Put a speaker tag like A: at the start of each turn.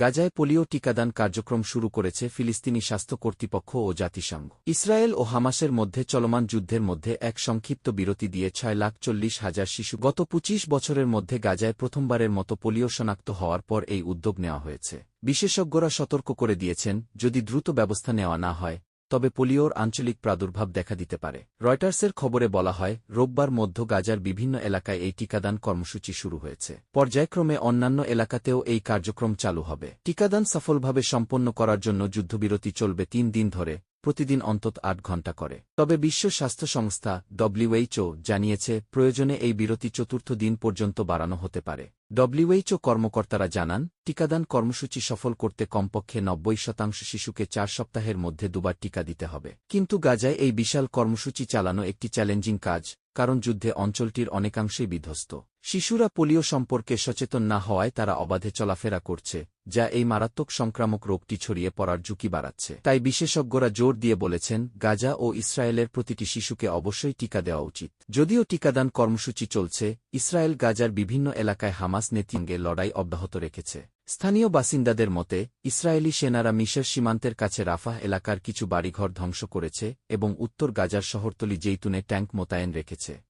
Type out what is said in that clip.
A: গাজায় পোলিও টিকাদান কার্যক্রম শুরু করেছে ফিলিস্তিনি স্বাস্থ্য কর্তৃপক্ষ ও জাতিসংঘ। ইসরায়েল ও হামাসের মধ্যে চলমান যুদ্ধের মধ্যে এক সংক্ষিপ্ত বিরতি দিয়ে ছয় লাখ চল্লিশ হাজার শিশু গত পঁচিশ বছরের মধ্যে গাজায় প্রথমবারের মতো পোলিও শনাক্ত হওয়ার পর এই উদ্যোগ নেওয়া হয়েছে। বিশেষজ্ঞরা সতর্ক করে দিয়েছেন, যদি দ্রুত ব্যবস্থা নেওয়া না হয় তবে পোলিওর আঞ্চলিক প্রাদুর্ভাব দেখা দিতে পারে। রয়টার্সের খবরে বলা হয়, রোববার মধ্য গাজার বিভিন্ন এলাকায় এই টিকাদান কর্মসূচি শুরু হয়েছে। পর্যায়ক্রমে অন্যান্য এলাকাতেও এই কার্যক্রম চালু হবে। টিকাদান সফলভাবে সম্পন্ন করার জন্য যুদ্ধবিরতি চলবে তিন দিন ধরে। প্রতিদিন অন্তত আট ঘণ্টা করে। তবে বিশ্ব স্বাস্থ্য সংস্থা ডব্লিউএইচও জানিয়েছে, প্রয়োজনে এই বিরতি চতুর্থ দিন পর্যন্ত বাড়ানো হতে পারে। ডব্লিউএইচও কর্মকর্তারা জানান, টিকাদান কর্মসূচি সফল করতে কমপক্ষে নব্বই শতাংশ শিশুকে চার সপ্তাহের মধ্যে দুবার টিকা দিতে হবে। কিন্তু গাজায় এই বিশাল কর্মসূচি চালানো একটি চ্যালেঞ্জিং কাজ। কারণ যুদ্ধে অঞ্চলটির অনেকাংশেই বিধ্বস্ত। শিশুরা পোলিও সম্পর্কে সচেতন না হওয়ায় তারা অবাধে চলাফেরা করছে, যা এই মারাত্মক সংক্রামক রোগটি ছড়িয়ে পড়ার ঝুঁকি বাড়াচ্ছে। তাই বিশেষজ্ঞরা জোর দিয়ে বলেছেন, গাজা ও ইসরায়েলের প্রতিটি শিশুকে অবশ্যই টিকা দেওয়া উচিত। যদিও টিকাদান কর্মসূচি চলছে, ইসরায়েল গাজার বিভিন্ন এলাকায় হামাস নেতিঙ্গে লড়াই অব্যাহত রেখেছে। স্থানীয় বাসিন্দাদের মতে, ইসরায়েলি সেনারা মিশর সীমান্তের কাছে রাফাহ এলাকার কিছু বাড়িঘর ধ্বংস করেছে এবং উত্তর গাজার শহরতলি জেইতুনে ট্যাঙ্ক মোতায়েন রেখেছে।